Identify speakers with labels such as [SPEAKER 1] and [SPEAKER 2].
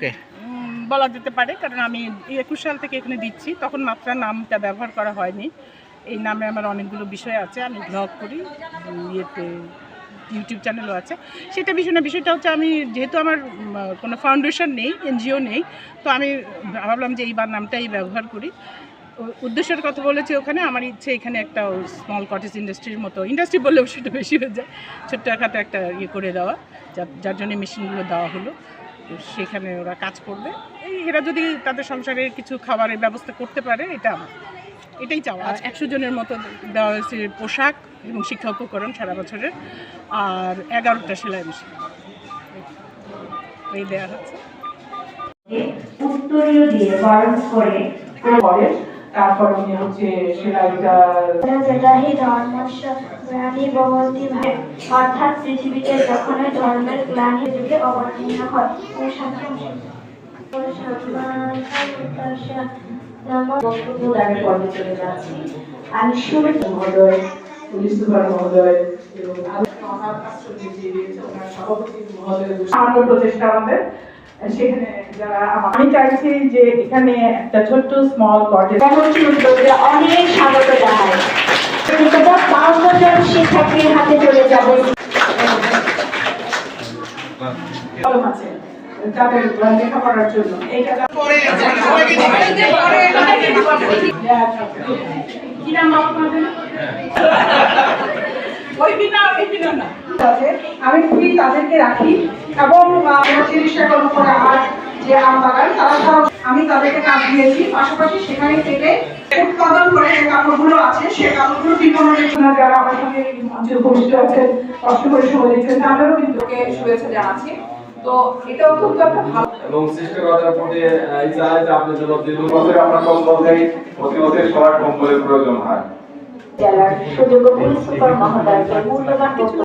[SPEAKER 1] ওকে।
[SPEAKER 2] বলা যেতে পারে, কারণ আমি একুশ সাল থেকে এখানে দিচ্ছি, তখন মাত্রা নামটা ব্যবহার করা হয়নি। এই নামে আমার অনেকগুলো বিষয় আছে, আমি ব্লগ করি, ইয়েতে ইউটিউব চ্যানেলও আছে। সেটা বিষয় না, বিষয়টা হচ্ছে আমি, যেহেতু আমার কোনো ফাউন্ডেশন নেই এনজিও নেই, তো আমি ভাবলাম যে এইবার নামটাই ব্যবহার করি। উদ্দেশ্যের কথা বলেছি ওখানে, আমার ইচ্ছে এখানে একটা স্মল কটেজ ইন্ডাস্ট্রির মতো ইন্ডাস্ট্রি বললেও সেটা বেশি হয়ে যায় ছোট্টখাটো একটা ইয়ে করে দেওয়া, যার- জন্য মেশিনগুলো দেওয়া হলো। সেখানে ওরা কাজ করবে। এই এরা যদি তাদের সংসারে কিছু খাবারের ব্যবস্থা করতে পারে এটা আমার। এটাই চাওয়া একশো জনের মতো দেওয়া হয়েছে পোশাক এবং শিক্ষা উপকরণ সারা বছরের আর এগারোটা সেলাই মেশিন। এই দেওয়া হচ্ছে।
[SPEAKER 3] উত্তরীয় দিয়ে করে
[SPEAKER 4] তারপর উনি হচ্ছে সেলাইটা
[SPEAKER 3] গ্লানি অর্থাৎ পৃথিবীতে যখন ধর্মের গ্লানি যুগে অবতীর্ণ হয় আমি শুরু
[SPEAKER 4] মহোদয় পুলিশ সুপার মহোদয় এবং আরও প্রচেষ্টা আমাদের। সেখানে যারা আমি চাইছি যে এখানে একটা ছোট্ট স্মল কটেজ
[SPEAKER 3] অনেক স্বাগত জানাই। বাউন্ন জন শিক্ষার্থীর হাতে চলে যাবে।
[SPEAKER 4] জন্য। এইটা কি নাম আপনাদের? ওই বিনা ওই বিনা না। আছে। আমি খুবই তাদেরকে রাখি এবং আমার চিকিৎসা কর্ম করা যে আম বাগান তারা আমি তাদেরকে কাজ দিয়েছি। পাশাপাশি সেখানে থেকে উৎপাদন করে যে কাপড়গুলো আছে সে কাপড়গুলো বিপণনের জন্য যারা আমার সঙ্গে মঞ্চে উপস্থিত আছেন কষ্ট করে সময় দিচ্ছেন তাদেরও কিন্তু শুভেচ্ছা জানাচ্ছি। তো এটা অত্যন্ত একটা ভালো।
[SPEAKER 5] এবং সৃষ্টিকর্তার প্রতি ইচ্ছা আছে আপনি যেন দীর্ঘ বছরে আমরা কম্বল দেই প্রতি বছর সবার কম্বলের প্রয়োজন হয়।
[SPEAKER 3] জেলার সুযোগ্য পুলিশ সুপার মহোদয়কে মূল্যবান বক্তব্য